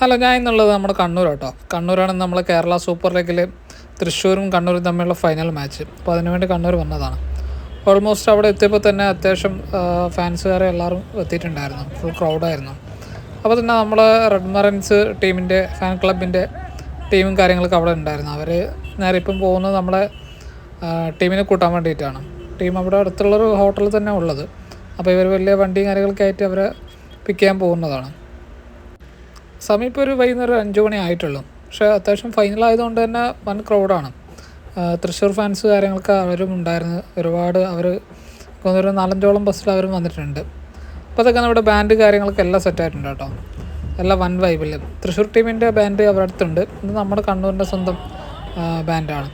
Hello എന്നുള്ളത് നമ്മുടെ കണ്ണൂർ കേട്ടോ കണ്ണൂരാണ് നമ്മൾ കേരള സൂപ്പർ ലീഗിൽ തൃശ്ശൂരും കണ്ണൂരും തമ്മിലുള്ള ഫൈനൽ മാച്ച് അപ്പോൾ അതിനുവേണ്ടി കണ്ണൂർ വന്നതാണ്. ഓൾമോസ്റ്റ് അവിടെ എത്തിയപ്പോൾ തന്നെ അത്യാവശ്യം ഫാൻസുകാരെ എല്ലാവരും എത്തിയിട്ടുണ്ടായിരുന്നു. ഫുൾ ക്രൗഡായിരുന്നു അപ്പോൾ തന്നെ നമ്മൾ റെഡ് മറൻസ് ടീമിന്റെ ഫാൻ ക്ലബിന്റെ ടീമും കാര്യങ്ങളൊക്കെ അവിടെ ഉണ്ടായിരുന്നു. അവർ നേരെ ഇപ്പം പോകുന്നത് നമ്മളെ ടീമിനെ കൂട്ടാൻ വേണ്ടിയിട്ടാണ്. ടീം അവിടെ അടുത്തുള്ളൊരു ഹോട്ടലിൽ തന്നെ ഉള്ളത്. അപ്പോൾ ഇവർ വലിയ വണ്ടിയും കാര്യങ്ങളൊക്കെ ആയിട്ട് അവരെ പിക്ക് ചെയ്യാൻ പോകുന്നതാണ്. ഇപ്പോൾ ഒരു വൈകുന്നേരം അഞ്ചു മണി ആയിട്ടുള്ളൂ. പക്ഷേ അത്യാവശ്യം ഫൈനൽ ആയതുകൊണ്ട് തന്നെ വൻ ക്രൗഡാണ് തൃശ്ശൂർ ഫാൻസ് കാര്യങ്ങളൊക്കെ അവരും ഉണ്ടായിരുന്നു. ഒരുപാട് അവർ ഒരു നാലഞ്ചോളം ബസ്സിൽ അവരും വന്നിട്ടുണ്ട്. അപ്പോൾ അതൊക്കെ നമ്മുടെ ബാൻഡ് കാര്യങ്ങളൊക്കെ എല്ലാം സെറ്റ് ആയിട്ടുണ്ട് കേട്ടോ. എല്ലാം വൺ വൈബിൽ തൃശ്ശൂർ ടീമിന്റെ ബാൻഡ് അവരുടെ അടുത്തുണ്ട്. ഇത് നമ്മുടെ കണ്ണൂരിന്റെ സ്വന്തം ബാൻഡാണ്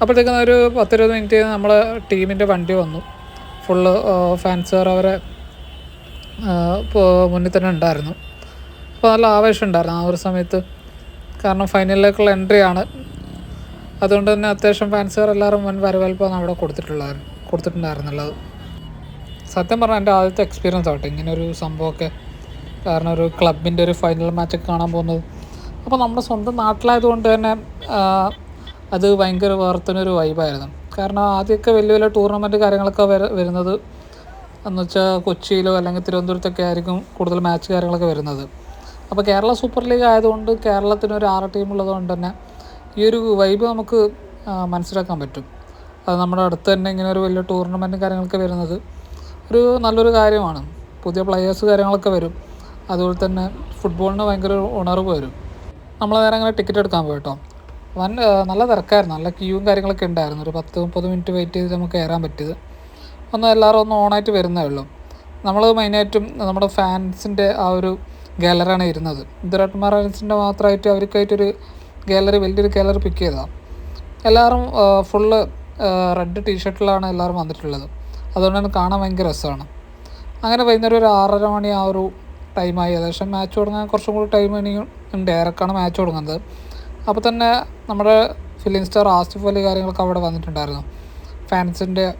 അപ്പോഴത്തേക്കും ഒരു പത്തിരുപത് മിനിറ്റ് നമ്മളെ ടീമിന്റെ വണ്ടി വന്നു. ഫുള്ള് ഫാൻസുകാർ അവരെ മുന്നിൽ തന്നെ ഉണ്ടായിരുന്നു. അപ്പോൾ നല്ല ആവേശം ഉണ്ടായിരുന്നു ആ ഒരു സമയത്ത്. കാരണം ഫൈനലിലേക്കുള്ള എൻട്രി ആണ്. അതുകൊണ്ട് തന്നെ അത്യാവശ്യം ഫാൻസുകാർ എല്ലാവരും വൻ വരവേൽപ്പാണ് അവിടെ കൊടുത്തിട്ടുള്ളത് കൊടുത്തിട്ടുണ്ടായിരുന്നുള്ളത്. സത്യം പറഞ്ഞാൽ എന്റെ ആദ്യത്തെ എക്സ്പീരിയൻസ് ആവട്ടെ. ഇങ്ങനെ ഒരു സംഭവമൊക്കെ കാരണം ഒരു ക്ലബിന്റെ ഒരു ഫൈനൽ മാച്ചൊക്കെ കാണാൻ പോകുന്നത്. അപ്പോൾ നമ്മുടെ സ്വന്തം നാട്ടിലായതുകൊണ്ട് തന്നെ അത് ഭയങ്കര വേർത്തനൊരു വൈബായിരുന്നു കാരണം ആദ്യമൊക്കെ വലിയ വലിയ ടൂർണമെന്റ് കാര്യങ്ങളൊക്കെ വര വരുന്നത് എന്ന് വെച്ചാൽ കൊച്ചിയിലോ അല്ലെങ്കിൽ തിരുവനന്തപുരത്തൊക്കെ ആയിരിക്കും കൂടുതൽ മാച്ച് കാര്യങ്ങളൊക്കെ വരുന്നത്. അപ്പോൾ കേരള സൂപ്പർ ലീഗ് ആയതുകൊണ്ട് കേരളത്തിന് ഒരു ആറ് ടീം ഉള്ളതുകൊണ്ട് തന്നെ ഈ ഒരു വൈബ് നമുക്ക് മനസ്സിലാക്കാൻ പറ്റും. അത് നമ്മുടെ അടുത്ത് തന്നെ ഇങ്ങനെ ഒരു വലിയ ടൂർണമെന്റും കാര്യങ്ങളൊക്കെ വരുന്നത് ഒരു നല്ലൊരു കാര്യമാണ്. പുതിയ പ്ലെയേഴ്സ് കാര്യങ്ങളൊക്കെ വരും. അതുപോലെ തന്നെ ഫുട്ബോളിന് ഭയങ്കര ഉണർവ് വരും. നമ്മൾ നേരെ അങ്ങനെ ടിക്കറ്റ് എടുക്കാൻ പോയി കേട്ടോ. വൻ നല്ല തിരക്കായിരുന്നു. നല്ല ക്യൂവും കാര്യങ്ങളൊക്കെ ഉണ്ടായിരുന്നു. ഒരു പത്ത് മുപ്പത് മിനിറ്റ് വെയിറ്റ് ചെയ്ത് നമുക്ക് കയറാൻ പറ്റിയത്. ഒന്ന് എല്ലാവരും ഒന്ന് ഓണായിട്ട് വരുന്നേ ഉള്ളൂ. നമ്മൾ മെയിനായിട്ടും നമ്മുടെ ഫാൻസിന്റെ ആ ഒരു ഗാലറിയാണ് ഇരുന്നത്. റെഡ് മറൻസിന്റെ മാത്രമായിട്ട് അവർക്കായിട്ടൊരു ഗാലറി വലിയൊരു ഗാലറി പിക്ക് ചെയ്തതാണ് എല്ലാവരും ഫുള്ള് റെഡ് ടീഷർട്ടിലാണ് എല്ലാവരും വന്നിട്ടുള്ളത്. അതുകൊണ്ട് തന്നെ കാണാൻ ഭയങ്കര രസമാണ്. അങ്ങനെ വൈകുന്നേരം ഒരു ആറര മണി ആ ഒരു ടൈമായി ഏകദേശം മാച്ച് തുടങ്ങാൻ കുറച്ചും കൂടി ടൈം ഇനി ഉണ്ട്. ഏറെക്കാണ് മാച്ച് തുടങ്ങുന്നത്. അപ്പോൾ തന്നെ നമ്മുടെ ഫിലിം സ്റ്റാർ ആസിഫ് അലി കാര്യങ്ങളൊക്കെ അവിടെ വന്നിട്ടുണ്ടായിരുന്നു. ഫാൻസിന്റെ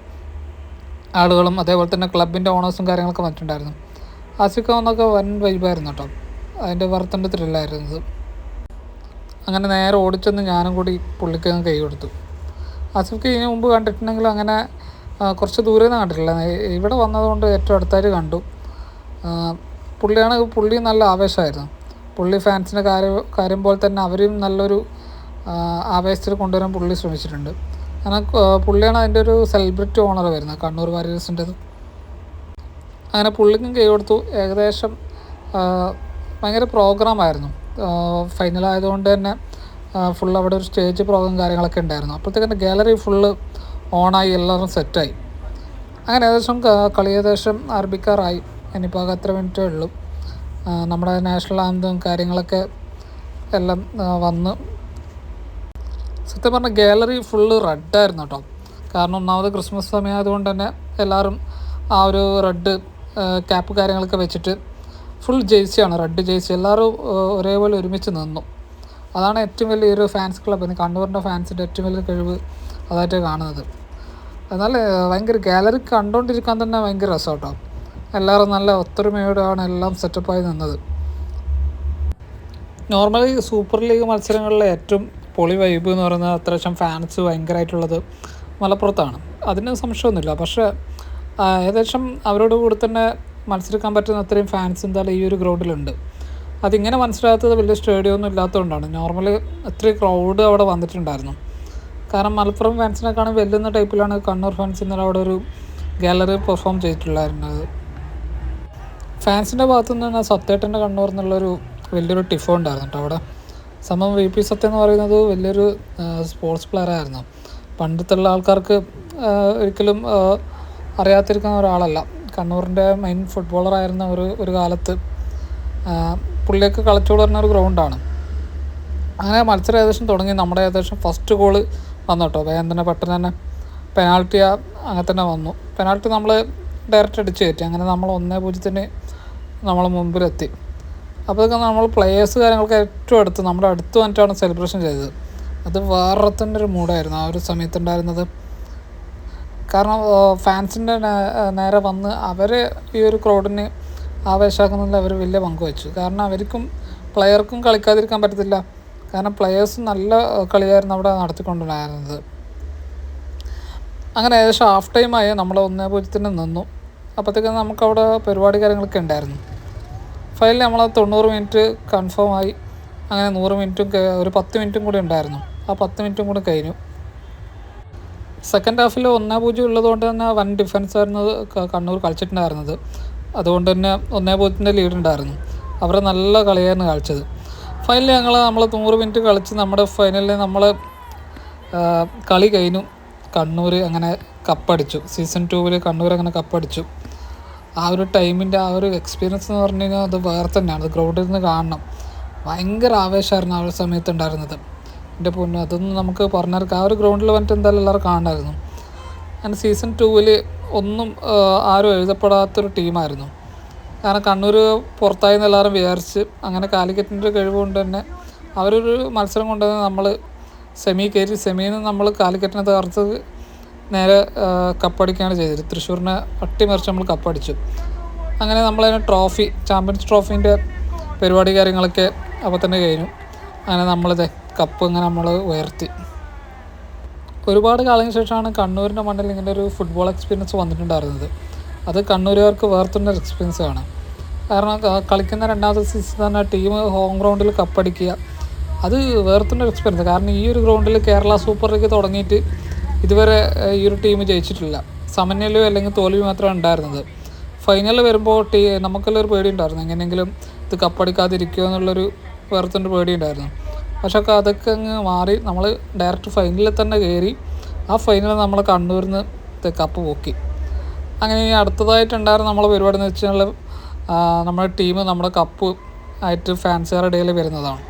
ആളുകളും അതേപോലെ തന്നെ ക്ലബിന്റെ ഓണേഴ്സും കാര്യങ്ങളൊക്കെ വന്നിട്ടുണ്ടായിരുന്നു. ആസിഫ് എന്നൊക്കെ വൻ വൈബായിരുന്നു കേട്ടോ. അതിന്റെ വർത്തന്റെ ത്രില്ലായിരുന്നത് അങ്ങനെ നേരെ ഓടിച്ചെന്ന് ഞാനും കൂടി പുള്ളിക്കങ്ങ് കൈ കൊടുത്തു. ആസിഫ്ക്ക് ഇതിനു മുമ്പ് കണ്ടിട്ടുണ്ടെങ്കിൽ അങ്ങനെ കുറച്ച് ദൂരെ നിന്ന് കണ്ടിട്ടില്ല. ഇവിടെ വന്നതുകൊണ്ട് ഏറ്റവും അടുത്തായിട്ട് കണ്ടു. പുള്ളിയാണ് പുള്ളി നല്ല ആവേശമായിരുന്നു. പുള്ളി ഫാൻസിന്റെ കാര്യം കാര്യം പോലെ തന്നെ അവരും നല്ലൊരു ആവേശത്തിൽ കൊണ്ടുവരാൻ പുള്ളി ശ്രമിച്ചിട്ടുണ്ട്. കാരണം പുള്ളിയാണ് അതിന്റെ ഒരു സെലിബ്രിറ്റി ഓണർ വരുന്നത് കണ്ണൂർ വാരിയേഴ്സിന്റെത്. അങ്ങനെ പുള്ളിക്കും കൈ കൊടുത്തു. ഏകദേശം ഭയങ്കര പ്രോഗ്രാമായിരുന്നു ഫൈനൽ ആയതുകൊണ്ട് തന്നെ ഫുൾ അവിടെ ഒരു സ്റ്റേജ് പ്രോഗ്രാം കാര്യങ്ങളൊക്കെ ഉണ്ടായിരുന്നു. അപ്പോഴത്തേക്കും ഗാലറി ഫുള്ള് ഓണായി എല്ലാവരും സെറ്റായി അങ്ങനെ ഏകദേശം കളി ഏകദേശം ആരംഭിക്കാറായി. ഇനിയിപ്പോൾ അത്ര മിനിറ്റേ ഉള്ളൂ. നമ്മുടെ നാഷണൽ ആന്തം കാര്യങ്ങളൊക്കെ എല്ലാം വന്ന്. സത്യം പറഞ്ഞാൽ ഗാലറി ഫുള്ള് റെഡായിരുന്നു കേട്ടോ. കാരണം ഒന്നാമത് ക്രിസ്മസ് സമയമായതുകൊണ്ട് തന്നെ എല്ലാവരും ആ ഒരു റെഡ് ക്യാപ്പ് കാര്യങ്ങളൊക്കെ വെച്ചിട്ട് ഫുൾ ജേഴ്സിയാണ് റെഡ് ജേഴ്സി എല്ലാവരും ഒരേപോലെ ഒരുമിച്ച് നിന്നു. അതാണ് ഏറ്റവും വലിയൊരു ഫാൻസ് ക്ലബ് കണ്ണൂരിന്റെ ഫാൻസിന്റെ ഏറ്റവും വലിയ കഴിവ് അതായിട്ട് കാണുന്നത്. എന്നാൽ ഭയങ്കര ഗാലറി കണ്ടുകൊണ്ടിരിക്കാൻ തന്നെ ഭയങ്കര രസം കേട്ടോ എല്ലാവരും നല്ല ഒത്തൊരുമയോടെയാണ് എല്ലാം സെറ്റപ്പായി നിന്നത്. നോർമലി സൂപ്പർ ലീഗ് മത്സരങ്ങളിലെ ഏറ്റവും പൊളി വൈബ് എന്ന് പറയുന്നത് അത്യാവശ്യം ഫാൻസ് ഭയങ്കരമായിട്ടുള്ളത് മലപ്പുറത്താണ്. അതിന് സംശയമൊന്നുമില്ല. പക്ഷേ ഏകദേശം അവരോട് കൂടെ തന്നെ മത്സരിക്കാൻ പറ്റുന്ന അത്രയും ഫാൻസ് എന്തായാലും ഈ ഒരു ഗ്രൗണ്ടിലുണ്ട് അതിങ്ങനെ മനസ്സിലാകാത്തത് വലിയ സ്റ്റേഡിയം ഒന്നും ഇല്ലാത്തതുകൊണ്ടാണ്. നോർമലി അത്രയും ക്രൗഡ് അവിടെ വന്നിട്ടുണ്ടായിരുന്നു. കാരണം മലപ്പുറം ഫാൻസിനെക്കാളും വെല്ലുന്ന ടൈപ്പിലാണ് കണ്ണൂർ ഫാൻസ് ഇന്നലെ അവിടെ ഒരു ഗാലറി പെർഫോം ചെയ്തിട്ടുണ്ടായിരുന്നത്. ഫാൻസിന്റെ ഭാഗത്തു നിന്ന് തന്നെ സത്യേട്ടന്റെ കണ്ണൂർ എന്നുള്ളൊരു വലിയൊരു ടിഫോ ഉണ്ടായിരുന്നു കേട്ടോ അവിടെ. സംഭവം വി പി സത്യം എന്ന് പറയുന്നത് വലിയൊരു സ്പോർട്സ് പ്ലെയർ ആയിരുന്നു. പണ്ടത്തുള്ള ആൾക്കാർക്ക് ഒരിക്കലും അറിയാതിരിക്കുന്ന ഒരാളല്ല. കണ്ണൂരിന്റെ മെയിൻ ഫുട്ബോളറായിരുന്ന ഒരു ഒരു കാലത്ത് പുള്ളിയൊക്കെ കളിച്ചോട് പറഞ്ഞ ഒരു ഗ്രൗണ്ടാണ് അങ്ങനെ മത്സരം ഏകദേശം തുടങ്ങി. നമ്മുടെ ഏകദേശം ഫസ്റ്റ് ഗോൾ വന്നു കേട്ടോ വേഗം തന്നെ പെട്ടെന്ന് തന്നെ പെനാൾട്ടി അങ്ങനെ തന്നെ വന്നു. പെനാൾട്ടി നമ്മൾ ഡയറക്റ്റ് അടിച്ച് കയറ്റി. അങ്ങനെ നമ്മൾ ഒന്നേ പൂജ്യത്തിന് നമ്മൾ മുമ്പിലെത്തി. അപ്പോഴൊക്കെ നമ്മൾ പ്ലേയേഴ്സ് കാര്യങ്ങളൊക്കെ ഏറ്റവും അടുത്ത് നമ്മുടെ അടുത്ത് വന്നിട്ടാണ് സെലിബ്രേഷൻ ചെയ്തത്. അത് വേറെ തന്നെ ഒരു മൂഡായിരുന്നു ആ ഒരു സമയത്തുണ്ടായിരുന്നത് കാരണം ഫാൻസിന്റെ നേരെ വന്ന് അവർ ഈ ഒരു ക്രൗഡിന് ആവേശമാക്കുന്നതിൽ അവർ വലിയ പങ്ക് വെച്ചു കാരണം അവർക്കും പ്ലെയർക്കും കളിക്കാതിരിക്കാൻ പറ്റത്തില്ല. കാരണം പ്ലെയേഴ്സ് നല്ല കളിയായിരുന്നു അവിടെ നടത്തിക്കൊണ്ടുണ്ടായിരുന്നത്. അങ്ങനെ ഏകദേശം ഹാഫ് ടൈമായി നമ്മൾ ഒന്നേ പൂജ്യത്തിന് നിന്നു. അപ്പോഴത്തേക്കും നമുക്കവിടെ പരിപാടി കാര്യങ്ങളൊക്കെ ഉണ്ടായിരുന്നു. ഫൈനൽ നമ്മൾ തൊണ്ണൂറ് മിനിറ്റ് കൺഫേം ആയി. അങ്ങനെ നൂറ് മിനിറ്റും ഒരു പത്ത് മിനിറ്റും കൂടി ഉണ്ടായിരുന്നു. ആ പത്ത് മിനിറ്റും കൂടി കഴിഞ്ഞു. സെക്കൻഡ് ഹാഫിൽ ഒന്നേ പൂജ്യം ഉള്ളതുകൊണ്ട് തന്നെ വൻ ഡിഫൻസ് ആയിരുന്നു കണ്ണൂർ കളിച്ചിട്ടുണ്ടായിരുന്നത്. അതുകൊണ്ട് തന്നെ ഒന്നേ പൂജ്യത്തിന്റെ ലീഡ് ഉണ്ടായിരുന്നു. അവർ നല്ല കളിയായിരുന്നു കളിച്ചത് ഫൈനലിൽ ഞങ്ങൾ നമ്മൾ നൂറ് മിനിറ്റ് കളിച്ച് നമ്മുടെ ഫൈനലിൽ നമ്മൾ കളി കഴിഞ്ഞു. കണ്ണൂർ അങ്ങനെ കപ്പടിച്ചു. സീസൺ ടൂവിൽ കണ്ണൂർ അങ്ങനെ കപ്പടിച്ചു. ആ ഒരു ടൈമിന്റെ ആ ഒരു എക്സ്പീരിയൻസ് എന്ന് പറഞ്ഞു കഴിഞ്ഞാൽ അത് വേറെ തന്നെയാണ്. അത് ഗ്രൗണ്ടിൽ നിന്ന് കാണണം. ഭയങ്കര ആവേശമായിരുന്നു ആ ഒരു സമയത്ത് ഉണ്ടായിരുന്നത്. എന്റെ പൊന്നു അതൊന്നും നമുക്ക് പറഞ്ഞാൽ ആ ഒരു ഗ്രൗണ്ടിൽ വന്നിട്ട് എന്തായാലും എല്ലാവരും കാണാമായിരുന്നു. അങ്ങനെ സീസൺ ടൂവിൽ ഒന്നും ആരും എഴുതപ്പെടാത്തൊരു ടീമായിരുന്നു. കാരണം കണ്ണൂർ പുറത്തായി എന്ന് എല്ലാവരും വിചാരിച്ച് അങ്ങനെ കാലിക്കറ്റിന്റെ കഴിവ് കൊണ്ട് തന്നെ അവരൊരു മത്സരം കൊണ്ട് തന്നെ നമ്മൾ സെമി കയറി സെമിയിൽ നിന്ന് നമ്മൾ കാലിക്കറ്റിനെ തകർത്ത് നേരെ കപ്പടിക്കുകയാണ് ചെയ്തത്. തൃശ്ശൂരിനെ അട്ടിമറിച്ച് നമ്മൾ കപ്പടിച്ചു. അങ്ങനെ നമ്മളതിന് ട്രോഫി ചാമ്പ്യൻസ് ട്രോഫീന്റെ പരിപാടി കാര്യങ്ങളൊക്കെ അപ്പോൾ തന്നെ കഴിഞ്ഞു. അങ്ങനെ നമ്മളിത് കപ്പ് ഇങ്ങനെ നമ്മൾ ഉയർത്തി. ഒരുപാട് കാലത്തിന് ശേഷമാണ് കണ്ണൂരിന്റെ മണ്ണിൽ ഇങ്ങനെ ഒരു ഫുട്ബോൾ എക്സ്പീരിയൻസ് വന്നിട്ടുണ്ടായിരുന്നത്. അത് കണ്ണൂരുകാർക്ക് വേർത്തുന്ന എക്സ്പീരിയൻസ് ആണ്. കാരണം കളിക്കുന്ന രണ്ടാമത്തെ സീസൺ തന്നെ ടീം ഹോം ഗ്രൗണ്ടിൽ കപ്പടിക്കുക അത് വേർത്തുന്ന എക്സ്പീരിയൻസ് കാരണം ഈ ഒരു ഗ്രൗണ്ടിൽ കേരള സൂപ്പർ ലീഗ് തുടങ്ങിയിട്ട് ഇതുവരെ ഈ ഒരു ടീം ജയിച്ചിട്ടില്ല. സമന്വയിലോ അല്ലെങ്കിൽ തോൽവി മാത്രമേ ഉണ്ടായിരുന്നത്. ഫൈനലിൽ വരുമ്പോൾ ടീ നമുക്കെല്ലാം ഒരു പേടി ഉണ്ടായിരുന്നു എങ്ങനെയെങ്കിലും ഇത് കപ്പടിക്കാതിരിക്കുമോ എന്നുള്ളൊരു വേർത്തുന്റെ പേടി ഉണ്ടായിരുന്നു പക്ഷെ ഒക്കെ അതൊക്കെ അങ്ങ് മാറി. നമ്മൾ ഡയറക്റ്റ് ഫൈനലിൽ തന്നെ കയറി ആ ഫൈനൽ നമ്മൾ കണ്ണൂരിൽ നിന്ന് കപ്പ് പൊക്കി. അങ്ങനെ ഇനി അടുത്തതായിട്ടുണ്ടായിരുന്ന നമ്മളെ പരിപാടി എന്ന് വെച്ചാൽ നമ്മുടെ ടീം നമ്മുടെ കപ്പ് ആയിട്ട് ഫാൻസുകാരുടെ ഇടയിൽ വരുന്നതാണ്.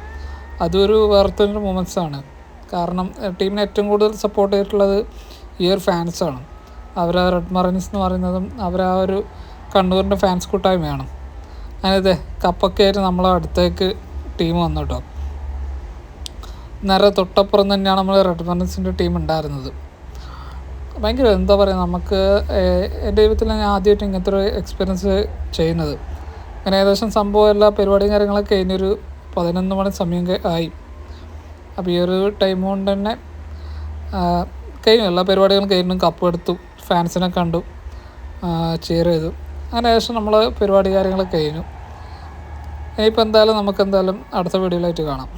അതൊരു വേർത്തൊരു മൂമെന്റ്സ് ആണ്. കാരണം ടീമിന് ടീമിനെ ഏറ്റവും കൂടുതൽ സപ്പോർട്ട് ചെയ്തിട്ടുള്ളത് ഈ ഒരു ഫാൻസാണ് അവർ ആ റെഡ് മറൈൻസ് എന്ന് പറയുന്നതും അവർ ആ ഒരു കണ്ണൂരിന്റെ ഫാൻസ് കൂട്ടായ്മയാണ്. അങ്ങനെ അതെ കപ്പൊക്കെ ആയിട്ട് നമ്മളെ അടുത്തേക്ക് ടീം വന്നു കേട്ടോ നേരെ തൊട്ടപ്പുറം തന്നെയാണ് നമ്മൾ റെഡ് മറൈൻസിന്റെ ടീം ഉണ്ടായിരുന്നത്. ഭയങ്കര എന്താ പറയുക നമുക്ക് എന്റെ ജീവിതത്തിൽ ഞാൻ ആദ്യമായിട്ട് ഇങ്ങനത്തെ ഒരു എക്സ്പീരിയൻസ് ചെയ്യുന്നത്. അങ്ങനെ ഏകദേശം സംഭവം എല്ലാ പരിപാടിയും കാര്യങ്ങളൊക്കെ കഴിഞ്ഞൊരു പതിനൊന്ന് മണി സമയം ആയി. അപ്പോൾ ഈ ഒരു ടൈം കൊണ്ട് തന്നെ കഴിഞ്ഞു. എല്ലാ പരിപാടികളും കഴിഞ്ഞു. കപ്പ് എടുത്തു. ഫാൻസിനെ കണ്ടു. ചെയർ ചെയ്തു. അങ്ങനെ ഏകദേശം നമ്മൾ പരിപാടി കാര്യങ്ങളൊക്കെ കഴിഞ്ഞു. ഇനിയിപ്പോൾ എന്തായാലും നമുക്ക് എന്തായാലും അടുത്ത വീഡിയോയിലായിട്ട് കാണാം.